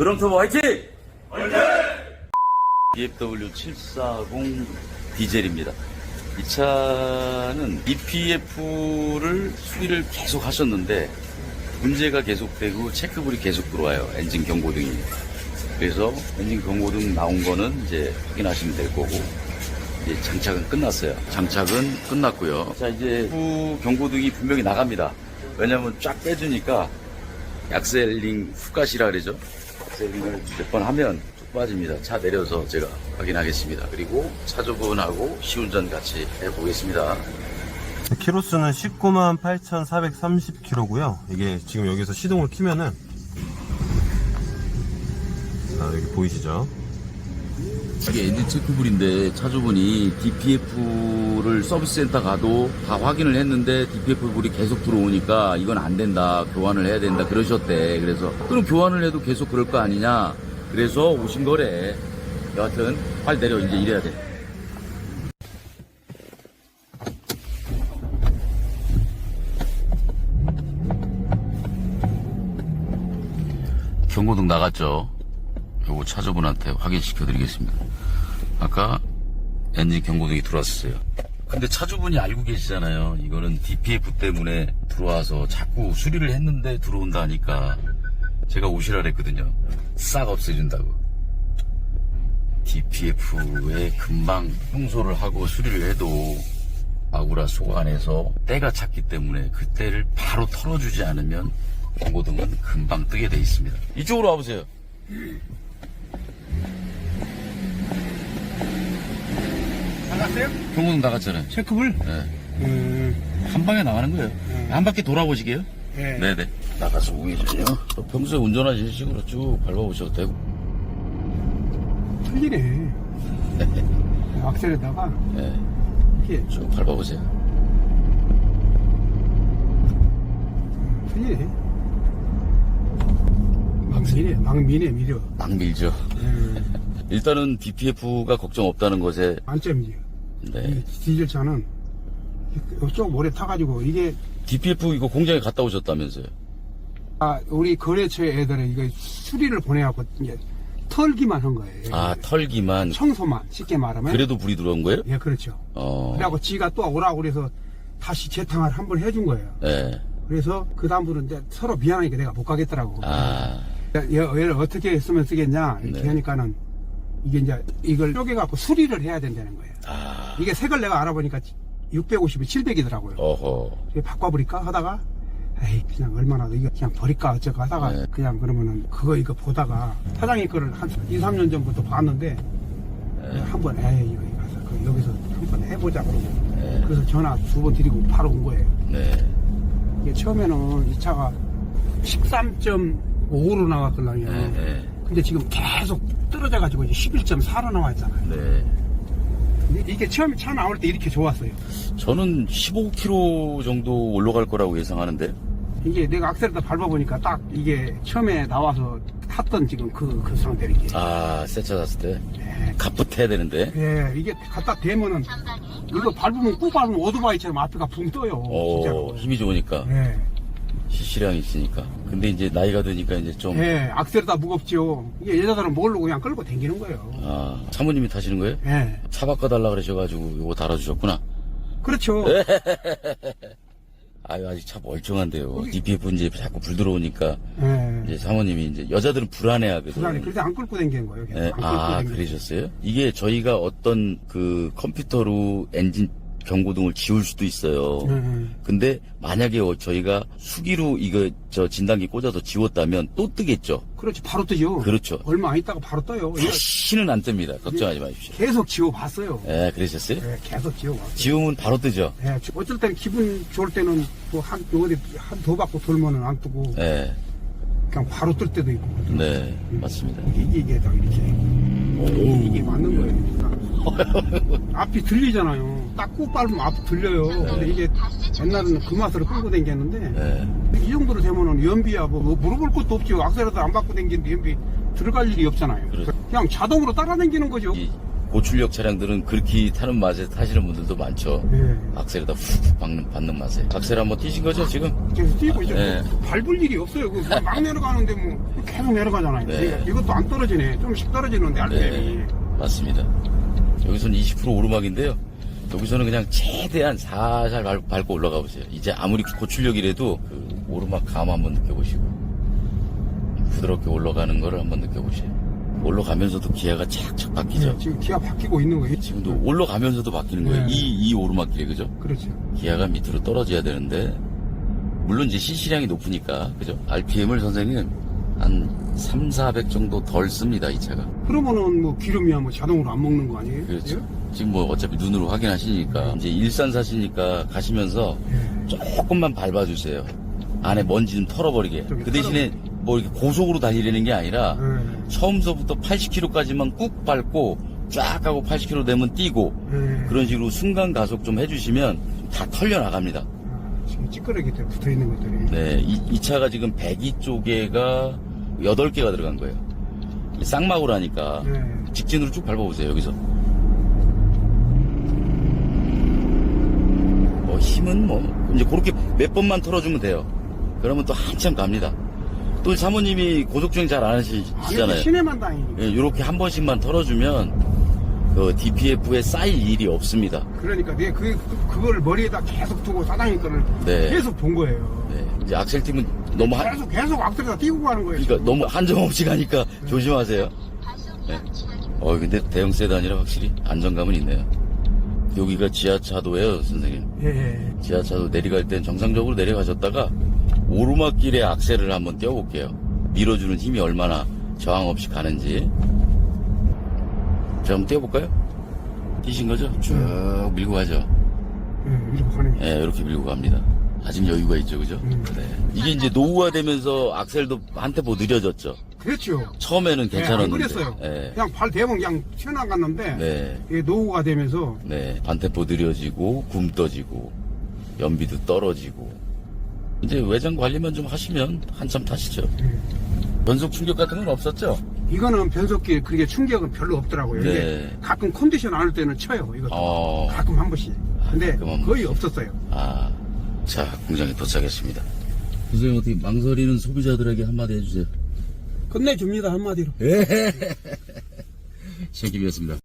드럼터보 화이팅! BMW 740 디젤입니다. 이 차는 EPF를 수리를 계속 하셨는데 문제가 계속되고 체크불이 계속 들어와요. 엔진 경고등이. 그래서 엔진 경고등 나온 거는 이제 확인하시면 될 거고 이제 장착은 끝났어요. 장착은 끝났고요. 자 이제 후 경고등이 분명히 나갑니다. 왜냐면 쫙 빼주니까 약셀링 후가시라 그러죠. 약셀링을 몇 번 하면 쭉 빠집니다. 차 내려서 제가 확인하겠습니다. 그리고 차주분하고 시운전 같이 해보겠습니다. 키로수는 19만 8,430km고요. 이게 지금 여기서 시동을 키면은 자, 여기 보이시죠? 이게 엔진 체크불인데 차주분이 DPF를 서비스 센터 가도 다 확인을 했는데 DPF 불이 계속 들어오니까 이건 안 된다 교환을 해야 된다 그러셨대. 그래서 그럼 교환을 해도 계속 그럴 거 아니냐? 그래서 오신 거래. 여하튼 빨리 내려 이제 이래야 돼. 경고등 나갔죠 요거 차주분한테 확인시켜 드리겠습니다. 아까 엔진 경고등이 들어왔어요. 근데 차주분이 알고 계시잖아요. 이거는 DPF 때문에 들어와서 자꾸 수리를 했는데 들어온다니까 제가 오시라 그랬거든요. 싹 없애준다고. DPF에 금방 청소를 하고 수리를 해도 아구라 속 안에서 때가 찼기 때문에 그 때를 바로 털어주지 않으면 경고등은 금방 뜨게 돼 있습니다. 이쪽으로 와보세요. 나갔어요? 경고등 나갔잖아요. 체크불? 네. 음, 한 방에 나가는 거예요. 한 바퀴 돌아보시게요? 예. 네네. 나가서 우회전이요. 평소에 운전하시는 식으로 쭉 밟아보셔도 되고. 틀리네. 악셀에다가 네. 이게 쭉 밟아보세요. 틀리네. 막 미네, 막 미네, 미려. 막 밀죠. 음, 일단은 DPF가 걱정 없다는 것에, 만점이죠. 네. 이 디젤차는 이쪽 모래 타가지고 이게 DPF 이거 공장에 갔다 오셨다면서요? 아, 우리 거래처 애들은 이거 수리를 보내갖고 이제 털기만 한 거예요. 아, 털기만. 청소만 쉽게 말하면. 그래도 불이 들어온 거예요? 예, 그렇죠. 어. 그래갖고 지가 또 오라고 그래서 다시 재탕을 한 번 해준 거예요. 네. 그래서 그 다음부터는 이제 서로 미안하니까 내가 못 가겠더라고. 아, 얘- 얘를 어떻게 했으면 쓰겠냐 이렇게 네. 하니까는 이게 이제 이걸 쪼개갖고 수리를 해야 된다는 거예요. 아, 이게 색을 내가 알아보니까 650이 700이더라고요. 어허. 바꿔버릴까 하다가 에이 그냥 얼마나 더 이거 그냥 버릴까 어쩌고 하다가 네. 그냥 그러면은 그거 이거 보다가 사장님 거를 한 2, 3년 전부터 봤는데 네. 한번 에이 이거 가서 그 여기서 한번 해보자 그러고 네. 그래서 전화 두 번 드리고 바로 온 거예요. 네. 이게 처음에는 이 차가 13.5로 나왔거든요. 네. 네. 근데 지금 계속 떨어져가지고 이제 11.4로 나와 있잖아요. 네. 이게 처음에 차 나올 때 이렇게 좋았어요. 저는 15km 정도 올라갈 거라고 예상하는데. 이게 내가 악셀에다 밟아보니까 딱 이게 처음에 나와서 탔던 지금 그, 그 상태로 이게. 아, 세차 샀을 때. 예, 갑붙해야 되는데. 예, 이게 갖다 대면은 이거 밟으면 꾹 밟으면 오토바이처럼 앞에가 붕 떠요. 오, 진짜로. 힘이 좋으니까. 예, 시시량이 있으니까. 근데 이제 나이가 드니까 이제 좀. 예, 악셀에다 무겁죠. 이게 여자들은 모르고 그냥 끌고 다니는 거예요. 아, 사모님이 타시는 거예요? 예, 차 바꿔달라 그러셔가지고 요거 달아주셨구나. 그렇죠. 네. 아유, 아직 차 멀쩡한데요. DPF 이제 자꾸 불 들어오니까 예. 이제 사모님이 이제 여자들은 불안해 하거든. 불안해. 그래서 안 끌고 다니는 거예요. 계속 네, 안 끌고 아, 다니는 그러셨어요? 이게 저희가 어떤 그 컴퓨터로 엔진 경고등을 지울 수도 있어요. 예, 예. 근데 만약에 어, 저희가 수기로 이거 저 진단기 꽂아서 지웠다면 또 뜨겠죠. 그렇지, 바로 뜨죠. 그렇죠. 얼마 안 있다가 바로 떠요. 다시는 안 뜹니다. 걱정하지 마십시오. 계속 지워봤어요. 예, 그러셨어요? 예, 계속 지워봤어요. 지우면 바로 뜨죠. 예, 어쩔 때는 기분 좋을 때는 뭐 한, 어디 한 더 받고 돌면은 안 뜨고 예, 그냥 바로 뜰 때도 있고. 네, 맞습니다. 이게, 이게, 딱 이렇게. 이게 맞는 거예요. 앞이 들리잖아요. 딱꾹 밟으면 앞이 들려요. 근데 이게 옛날에는 그 맛으로 끌고 다녔는데 예, 이 정도로 되면은 연비야 뭐, 뭐 물어볼 것도 없죠. 악셀에도 안 받고 다니는데 연비 들어갈 일이 없잖아요. 그렇죠. 그냥 자동으로 따라다니는 거죠. 이 고출력 차량들은 그렇게 타는 맛에 타시는 분들도 많죠. 예. 악셀에다 훅 박는, 받는 맛에. 악셀 한번 뛰신 거죠, 지금? 계속 뛰고 있죠. 네. 밟을 일이 없어요. 그막 내려가는데 뭐 계속 내려가잖아요. 네. 이것도 안 떨어지네. 좀씩 떨어지는데 RPM이. 네, 맞습니다. 여기서는 20% 오르막인데요. 여기서는 그냥 최대한 살살 밟- 밟고 올라가 보세요. 이제 아무리 고출력이라도 그 오르막 감 한번 느껴보시고 부드럽게 올라가는 거를 한번 느껴보세요. 올라가면서도 기아가 착착 바뀌죠. 네, 지금 기아 바뀌고 있는 거예요. 지금도 올라가면서도 바뀌는 거예요. 네. 이, 이 오르막길에, 그죠? 그렇죠. 기아가 밑으로 떨어져야 되는데, 물론 이제 CC량이 높으니까, 그죠? RPM을 선생님, 한 3, 400 정도 덜 씁니다, 이 차가. 그러면은 뭐 기름이야 뭐 자동으로 안 먹는 거 아니에요? 그렇죠. 지금 뭐 어차피 눈으로 확인하시니까, 이제 일산 사시니까 가시면서 예. 조금만 밟아주세요. 안에 먼지 좀 털어버리게. 좀그 대신에 뭐 이렇게 고속으로 달리려는 게 아니라, 예. 처음서부터 80km까지만 꾹 밟고, 쫙 하고 80km 되면 뛰고, 예. 그런 식으로 순간 가속 좀 해주시면 다 털려 나갑니다. 아, 지금 찌끄러기 때문에 붙어 있는 것들이. 네, 이, 이 차가 지금 배기 쪽에가 8개가 들어간 거예요. 하니까 네. 직진으로 쭉 밟아보세요, 여기서. 뭐 힘은 뭐, 이제 그렇게 몇 번만 털어주면 돼요. 그러면 또 한참 갑니다. 또 사모님이 고속주행 잘안 아니, 하시잖아요. 시내만 다니니. 예, 이렇게 한 번씩만 털어주면 그 DPF에 쌓일 일이 없습니다. 그러니까 내가 그, 그, 그거를 머리에다 계속 두고 사장님 거를 네. 계속 본 거예요. 네, 이제 악셀 팀은 너무 한, 계속, 계속 악들에다 띄고 가는 거예요. 그러니까 너무 한정 없이 가니까 조심하세요. 네. 어, 근데 대형 세단이라 확실히 안정감은 있네요. 여기가 지하차도예요, 선생님. 예, 예. 지하차도 내려갈 땐 정상적으로 내려가셨다가 오르막길에 악셀을 한번 띄워볼게요. 밀어주는 힘이 얼마나 저항 없이 가는지. 자, 한번 띄워볼까요? 뛰신 거죠? 쭉 밀고 가죠. 예, 이렇게 가는 게. 예, 이렇게 밀고 갑니다. 아직 여유가 있죠, 그죠? 음. 네. 이게 이제 노후화 되면서 악셀도 한테 뭐 느려졌죠. 그렇죠. 처음에는 예, 안 괜찮았는데. 그랬어요. 예. 그냥 발 대면 그냥 튀어나갔는데 네. 이게 노후가 되면서 네. 반태포 느려지고, 굼 떠지고, 연비도 떨어지고. 이제 외장 관리만 좀 하시면 한참 타시죠. 예. 변속 충격 같은 건 없었죠? 이거는 변속기 그렇게 충격은 별로 없더라고요. 네. 이게 가끔 컨디션 안할 때는 쳐요. 이것도 어. 가끔 한 번씩. 근데 가끔 한 거의 번씩. 없었어요. 아. 자, 공장에 도착했습니다. 선생님, 어떻게 망설이는 소비자들에게 한마디 해주세요. 끝내줍니다 한마디로. 예. 신기비였습니다.